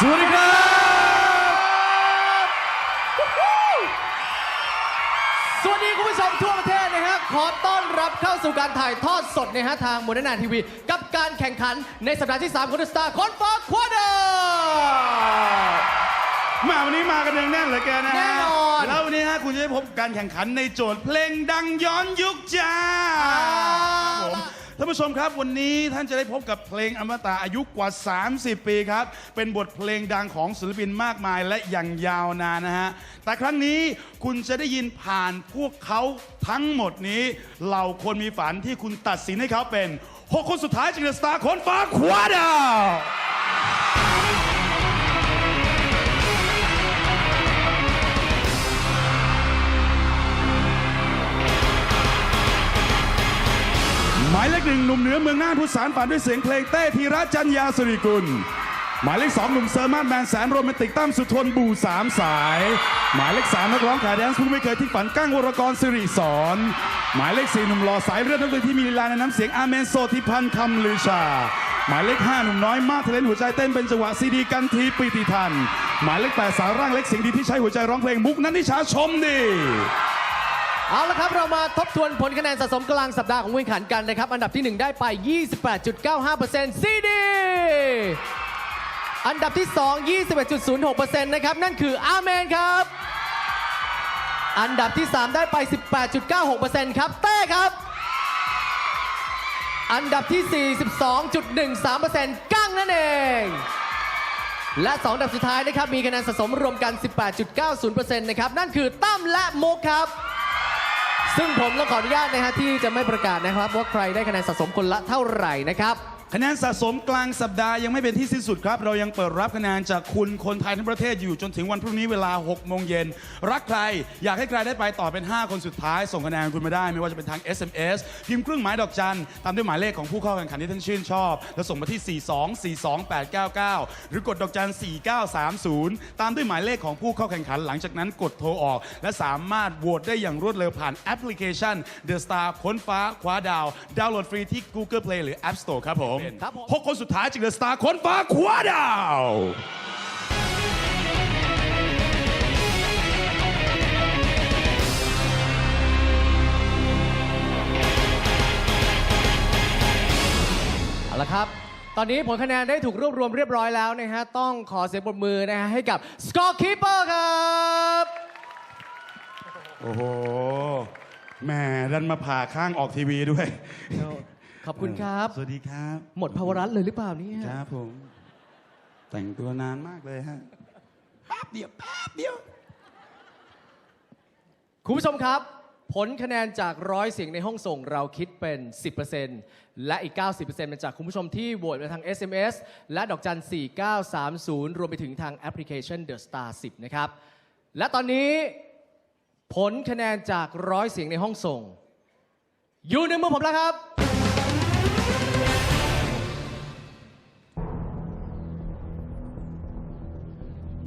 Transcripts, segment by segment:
สวัสดีครับ สวัสดีคุณผู้ชมทั่วประเทศนะฮะ ขอต้อนรับเข้าสู่การถ่ายทอดสดนะฮะทางโมเด r n นาทีวี กับการแข่งขันในสัปดาห์ที่ 3 ของเดอะสตาร์คอนฟ้าควอเดอร์มาวันนี้มากันเนืองแน่นเหลือเกินนะฮะแน่นอน แล้ววันนี้ฮะคุณจะได้พบการแข่งขันในโจทย์เพลงดังย้อนยุคจ้าครับผมท่าน ผู้ชมครับ วันนี้ท่านจะได้พบกับเพลงอมตะอายุกว่า 30 ปีครับ เป็นบทเพลงดังของศิลปินมากมายและอย่างยาวนานนะฮะ แต่ครั้งนี้คุณจะได้ยินผ่านพวกเขาทั้งหมดนี้ เหล่าคนมีฝันที่คุณตัดสินให้เขาเป็น 6 คนสุดท้ายจากเดอะสตาร์คนฟ้าคว้าดาว หนึ่งหนุ่มเหนือเมืองน่านผู้สารฝันด้วยเสียงเพลงเต้ธีระจันยาสุริกุล หมายเลขสองหนุ่มเซอร์มาสแมนแสนโรแมนติกตั้มสุทนบูสามสาย หมายเลขสามนักร้องขาแดนซ์ผู้ไม่เคยทิ้งฝันกั้งวรกรสิริสอนหมายเลขสี่หนุ่มหล่อสายเลือดนักดนตรีที่มีลีลาในน้ำเสียงอาเมนโซธิพันธ์คำลือชา หมายเลขห้าหนุ่มน้อยมากเทเลนหัวใจเต้นเป็นจังหวะซีดีกันทีปิติทัน หมายเลขแปดสาวร่างเล็กเสียงดีที่ใช้หัวใจร้องเพลงมุกนันทิชาชมดี เอาละครับ เรามาทบทวนผลคะแนนสะสมกลางสัปดาห์ของผู้แข่งขันกันนะครับ อันดับที่ 1 ได้ไป 28.95% CD อันดับที่ 2 21.06%นะครับ นั่นคืออาเมนครับ อันดับที่ 3 ได้ไป 18.96%ครับ เต้ครับ อันดับที่42.13%กั้งนั่นเองและ 2 อันดับสุดท้ายนะครับ มีคะแนนสะสมรวมกัน 18.90%นะครับ นั่นคือตั้มและโมกครับ ซึ่งผมต้องขออนุญาตนะฮะที่จะไม่ประกาศนะครับ ว่าใครได้คะแนนสะสมคนละเท่าไหร่นะครับ คะแนนสะสมกลางสัปดาห์ยังไม่เป็นที่สิ้นสุดครับ เรายังเปิดรับคะแนนจากคุณคนไทยทั้งประเทศอยู่จนถึงวันพรุ่งนี้เวลา 6 โมงเย็น รักใคร อยากให้ใครได้ไปต่อเป็น 5 คนสุดท้าย ส่งคะแนนคุณมาได้ ไม่ว่าจะเป็นทาง SMS พิมพ์เครื่องหมายดอกจันตามด้วยหมายเลขของผู้เข้าแข่งขันที่ท่านชื่นชอบ แล้วส่งมาที่ 4242899 หรือกดดอกจัน 4930 ตามด้วยหมายเลขของผู้เข้าแข่งขันหลังจากนั้นกดโทรออก และสามารถโหวตได้อย่างรวดเร็วผ่านแอปพลิเคชัน The Star ค้นฟ้าคว้าดาว ดาวน์โหลดฟรีที่ Google Play หรือ App Store ครับผมครับผม หกคนสุดท้ายจาก The Star ค้นฟ้าคว้าดาว เอาละครับ ตอนนี้ผลคะแนนได้ถูกรวบรวมเรียบร้อยแล้วนะฮะ ต้องขอเสียงปรบมือนะฮะให้กับ Scorekeeper ครับ โอ้โหแหม่ดันมาผ่าข้างออกทีวีด้วย ขอบคุณครับ สวัสดีครับ หมดภาวรัตเลยหรือเปล่าเนี่ยครับผม แต่งตัวนานมากเลยฮะแป๊บเดียวแป๊บเดียว คุณผู้ชมครับ ผลคะแนนจากร้อยเสียงในห้องส่งเราคิดเป็น 10%และอีก 90%เป็นจากคุณผู้ชมที่โหวตมาทาง SMS และดอกจัน 4930 รวมไปถึงทางแอปพลิเคชัน The Star 10 นะครับ และตอนนี้ผลคะแนนจากร้อยเสียงในห้องส่ง อยู่ในมือผมแล้วครับ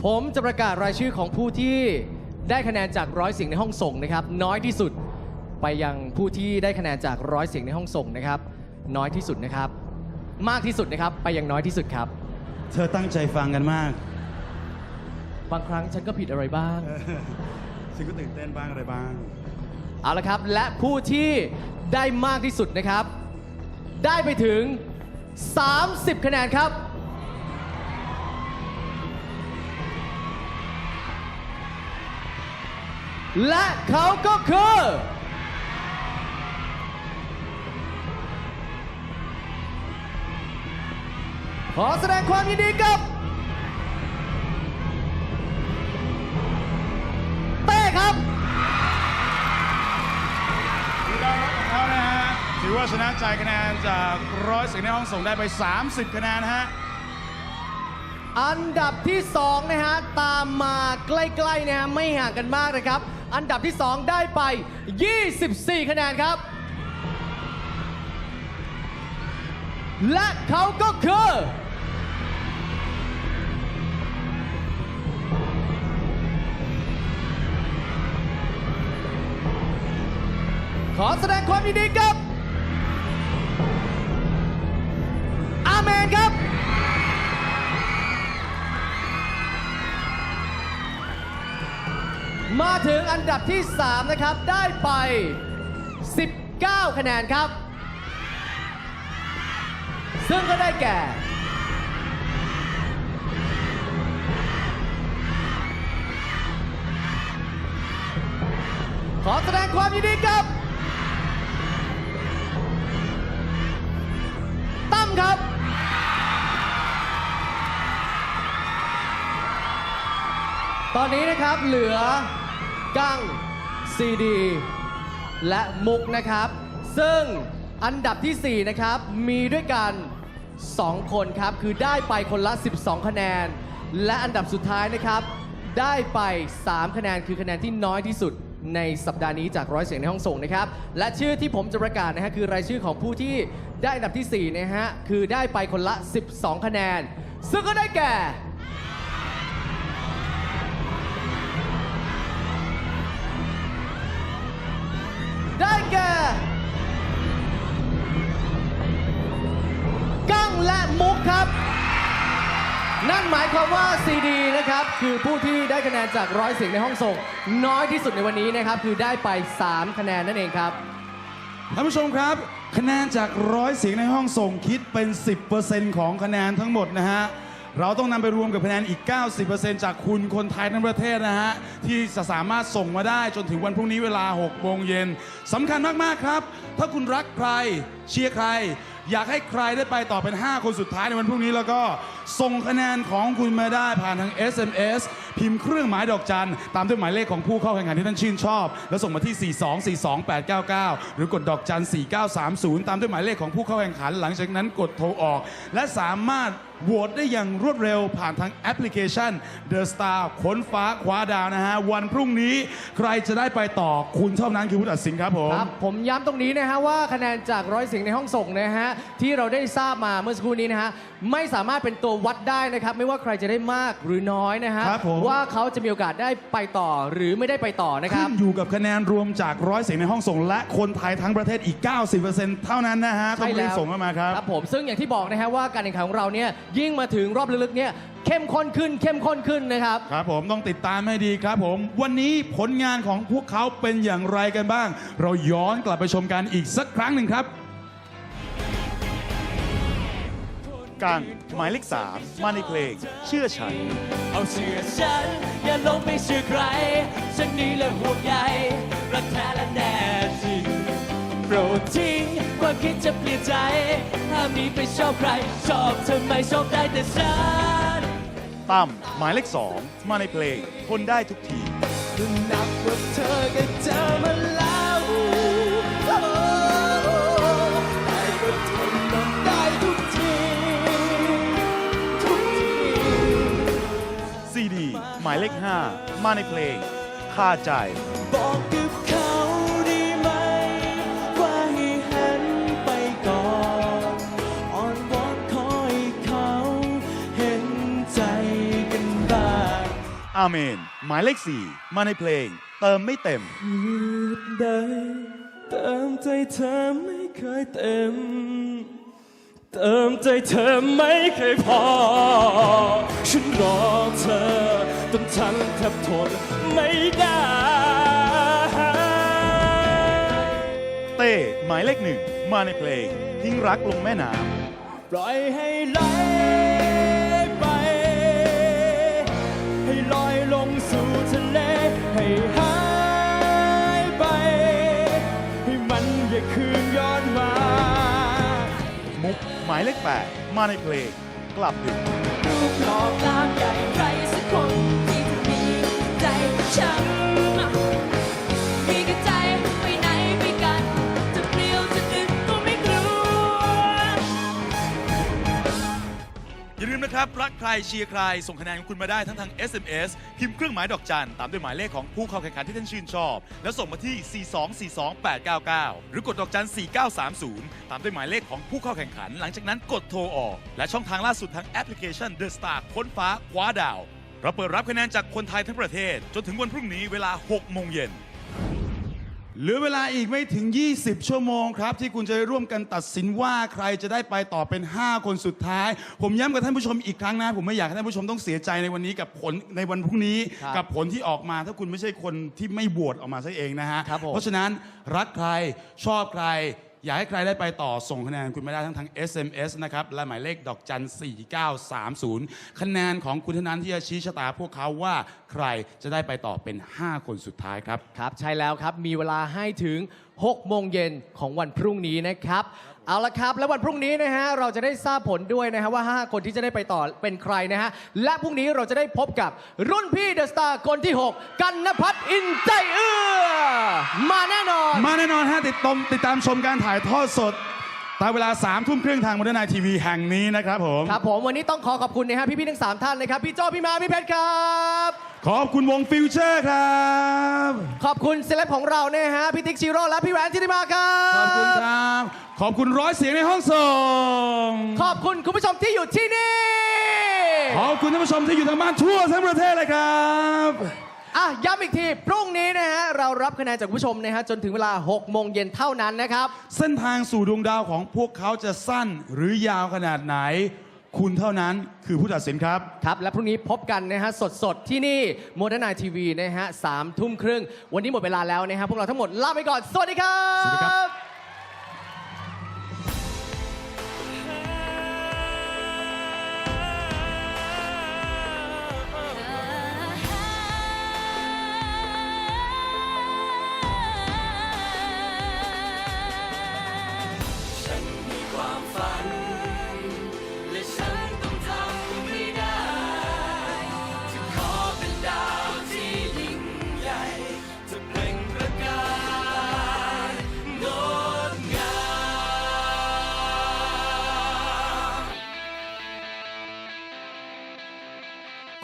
ผมจะประกาศรายชื่อของผู้ที่ได้คะแนนจากร้อยเสียงในห้องส่งนะครับ น้อยที่สุดไปยังผู้ที่ได้คะแนนจากร้อยเสียงในห้องส่งนะครับ น้อยที่สุดนะครับ มากที่สุดนะครับ ไปยังน้อยที่สุดครับ เธอตั้งใจฟังกันมาก บางครั้งฉันก็ผิดอะไรบ้าง ฉันก็ตื่นเต้นบ้างอะไรบ้าง เอาละครับ และผู้ที่ได้มากที่สุดนะครับ ได้ไปถึง 30 คะแนนครับ และเขาก็คือขอแสดงความยินดีกับ เต้ครับเขานะฮะ ถือว่าชนะใจคะแนนจากร้อยเสียงในห้องส่งได้ไป 30 คะแนนฮะ อันดับที่ 2 นะฮะ ตามมาใกล้ ๆ นะฮะ ไม่ห่างกันมากนะครับ อันดับที่ 2 ได้ไป 24 คะแนนครับ และเขาก็คือ ขอแสดงความยินดีกับ อาเมนครับ มาถึงอันดับที่ 3 นะครับ ได้ไป 19 คะแนนครับ ซึ่งก็ได้แก่ ขอแสดงความยินดีกับตั้มครับตอนนี้นะครับเหลือ กั้งซีดีและมุกนะครับ ซึ่งอันดับทีสี่ 4 นะครับ มีด้วยกัน 2 คนครับ คือได้ไปคนละ 12 คะแนน และอันดับสุดท้ายนะครับ ได้ไป 3 คะแนนคือคะแนนที่น้อยที่สุดในสัปดาห์นี้จากร้อยเสียงในห้องส่งนะครับ และชื่อที่ผมจะประกาศนะฮะคือรายชื่อของผู้ที่ได้อันดับทีสี่4นะฮะคือได้ไปคนละ 12 คะแนน ซึ่งก็ได้แก่ หมายความว่าซีดีนะครับ คือผู้ที่ได้คะแนนจากร้อยเสียงในห้องส่ง น้อยที่สุดในวันนี้นะครับ คือได้ไป 3 คะแนนนั่นเองครับ ท่านผู้ชมครับ คะแนนจากร้อยเสียงในห้องส่งคิดเป็น 10%ของคะแนนทั้งหมดนะฮะ เราต้องนำไปรวมกับคะแนนอีก 90%จากคุณคนไทยทั้งประเทศนะฮะ ที่จะสามารถส่งมาได้จนถึงวันพรุ่งนี้เวลา 6 โมงเย็นสำคัญมาก ๆ ครับ ถ้าคุณรักใครเชียร์ใคร อยากให้ใครได้ไปต่อเป็น 5 คนสุดท้ายในวันพรุ่งนี้แล้วก็ส่งคะแนนของคุณมาได้ผ่านทาง SMS พิมพ์เครื่องหมายดอกจัน ตามด้วยหมายเลขของผู้เข้าแข่งขันที่ท่านชื่นชอบ แล้วส่งมาที่ 4242899 หรือกดดอกจัน4930 ตามด้วยหมายเลขของผู้เข้าแข่งขัน หลังจากนั้นกดโทรออก และสามารถ โหวตได้อย่างรวดเร็วผ่านทางแอปพลิเคชัน The Star ค้นฟ้าคว้าดาวนะฮะ วันพรุ่งนี้ใครจะได้ไปต่อคุณเท่านั้นคือผู้ตัดสินครับผม ครับผมย้ำตรงนี้นะฮะว่าคะแนนจากร้อยเสียงในห้องส่งนะฮะที่เราได้ทราบมาเมื่อสักครู่นี้นะฮะไม่สามารถเป็นตัววัดได้นะครับ ไม่ว่าใครจะได้มากหรือน้อยนะฮะครับผม ว่าเขาจะมีโอกาสได้ไปต่อหรือไม่ได้ไปต่อนะคขึ้รับ นอยู่กับคะแนนรวมจากร้อยเสียงในห้องส่ง และคนไทยทั้งประเทศอีก 90%เท่านั้นนะฮะต้องรีบส่งเข้ามาครับ ครับผมซึ่งอย่างที่บอกนะฮะว่าการแข่งขันของเราเนี่ยยิ่งมาถึงรอบลึกๆเนี่ยเข้มข้นขึ้นเข้มข้นขึ้นนะครับ ครับผมต้องติดตามให้ดีครับผม วันนี้ผลงานของพวกเขาเป็นอย่างไรกันบ้าง เราย้อนกลับไปชมกันอีกสักครั้งหนึ่งครับกังหมายเลขสามมาในเพลงเชื่อฉัน เอาเชื่อฉัน อย่าลงไปเชื่อใคร ฉันนี่แหละห่วงใยรักแท้และแน่จริง โปรดทิ้งความคิดจะเปลี่ยนใจห้ามหนี้ไปชอบใคร ชอบเธอไม่ชอบได้แต่ฉันตั้มหมายเลขสองมาในเพลงทนได้ทุกทีนับว่าเธอก็เจอมาแล้วโอ้แต่ก็ทนมันได้ทุกทีทุกทีซีดีหมายเลขห้ามาในเพลงคาใจ บอกกับเขา เมน หมายเลขสี่มาในเพลง เติมไม่เต็มยืดได้เติมใจเธอไม่เคยเต็ม เติมใจเธอไม่เคยพอ ฉันรอเธอจนฉันแทบทนไม่ได้ เต้หมายเลขหนึ่งมาในเพลง ทิ้งรักลงแม่น้ปล่อยให้ไหลายเลขแปดมาในเพลงกลับดึกรูปหล่อตามใหญ่ใครสักคนที่จะมีใจฉัน ครับ รักใครเชียร์ใคร ส่งคะแนนของคุณมาได้ทั้งทาง SMS พิมพ์เครื่องหมายดอกจัน ตามด้วยหมายเลขของผู้เข้าแข่งขันที่ท่านชื่นชอบ แล้วส่งมาที่ 4242899 หรือกดดอกจัน 4930 ตามด้วยหมายเลขของผู้เข้าแข่งขัน หลังจากนั้นกดโทรออก และช่องทางล่าสุดทางแอปพลิเคชัน The Star ค้นฟ้าคว้าดาว เราเปิดรับคะแนนจากคนไทยทั้งประเทศ จนถึงวันพรุ่งนี้เวลา 6 โมงเย็น เหลือเวลาอีกไม่ถึง 20 ชั่วโมงครับ ที่คุณจะได้ร่วมกันตัดสินว่าใครจะได้ไปต่อเป็น 5 คนสุดท้าย ผมย้ำกับท่านผู้ชมอีกครั้งนะ ผมไม่อยากให้ท่านผู้ชมต้องเสียใจในวันนี้กับผลในวันพรุ่งนี้ ครับกับผลที่ออกมาถ้าคุณไม่ใช่คนที่ไม่บวชออกมาซะเองนะฮะ ครับผม เพราะฉะนั้นรักใครชอบใคร อยากให้ใครได้ไปต่อส่งคะแนนคุณมาได้ทั้งทาง SMS นะครับและหมายเลขดอกจัน 4930 คะแนนของคุณเท่านั้นที่จะชี้ชะตาพวกเขาว่าใครจะได้ไปต่อเป็น 5 คนสุดท้ายครับ ครับใช่แล้วครับมีเวลาให้ถึง 6 โมงเย็นของวันพรุ่งนี้นะครับ เอาละครับ แล้ววันพรุ่งนี้นะฮะเราจะได้ทราบผลด้วยนะฮะว่า 5 คนที่จะได้ไปต่อเป็นใครนะฮะและพรุ่งนี้เราจะได้พบกับรุ่นพี่เดอะสตาร์คนที่ 6 กันนพัฒน์อินใจเอื้อ มาแน่นอน มา แน่นอนฮะติดตามติดตามชมการถ่ายทอดสดตามเวลา3ามทุ่มครึ่งทางม o น e r n น t ทีวีแห่งนี้นะครับผมครับผมวันนี้ต้องขอขอบคุณนะฮะพี่ๆทั้ง 3 ท่านนะครับ พี่โจพี่มาพี่เพชรครับ ขอบคุณวงฟิวเจอร์ครับ ขอบคุณเซเลบของเรานะฮะพี่ติ๊กชิโร่และพี่แหวนทิติมาครับ ขอบคุณครับ ขอบคุณร้อยเสียงในห้องส่งขอบคุณคุณผู้ชมที่อยู่ที่นี่ ขอบคุณท่านผู้ชมที่อยู่ทางบ้านทั่วทั้งประเทศเลยครับ อะย้ำอีกที พรุ่งนี้นะฮะ เรารับคะแนนจากคุณผู้ชมนะฮะ จนถึงเวลา 6 โมงเย็นเท่านั้นนะครับ เส้นทางสู่ดวงดาวของพวกเขาจะสั้นหรือยาวขนาดไหน คุณเท่านั้นคือผู้ตัดสินครับ ครับ และพรุ่งนี้พบกันนะฮะ สดๆ ที่นี่โมเดิร์นไนทีวีนะฮะสามทุ่มครึ่ง วันนี้หมดเวลาแล้วนะฮะ พวกเราทั้งหมดลาไปก่อน สวัสดีครับ สวัสดีครับ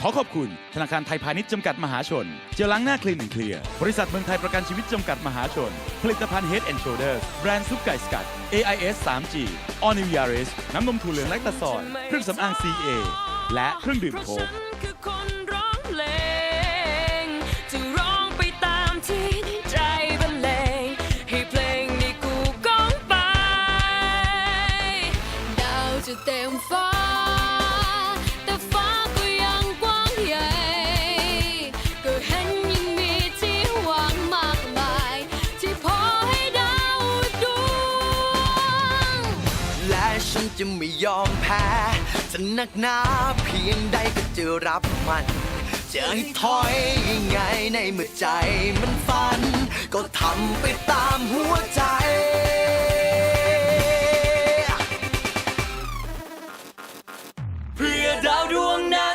อขอบคุณ ธนาคารไทยพาณิชย์จำกัดมหาชน เจลล้างหน้าคลีนหนึ่งเคลียร์บริษัทเมืองไทยประกันชีวิตจำกัดมหาชน ผลิตภัณฑ์ Head and Shoulders แบรนด์ซุปไก่สกัด AIS 3G All New Yaris น้ำนมถั่วเหลืองแลคตะซอยเครื่องสำอาง CA และเครื่องดื่มโค้ก จะไม่ยอมแพ้จะนักหนาเพียงใดก็จะรับมัน จะให้ถอยยังไงในเมื่อใจมันฝัน ก็ทำไปตามหัวใจเพื่อดาวดวงนั้น